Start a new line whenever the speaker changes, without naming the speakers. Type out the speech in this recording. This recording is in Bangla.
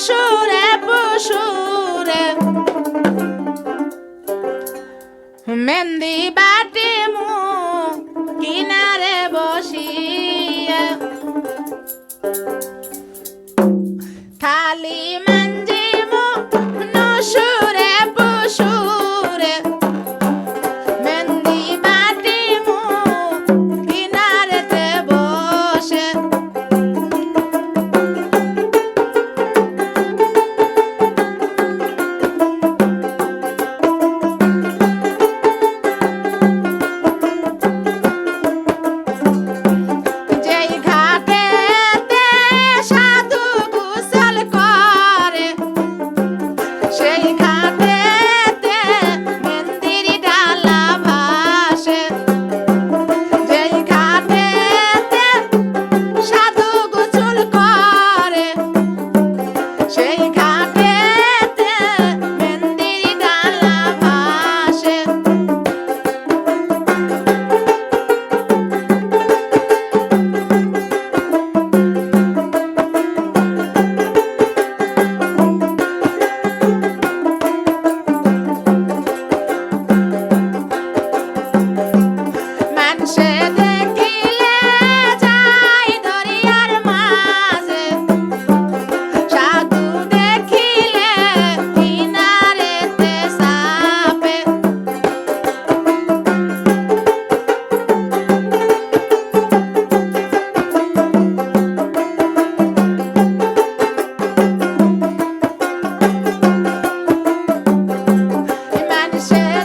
পুষুরে পশুরে মেহেন্দি বাটে share.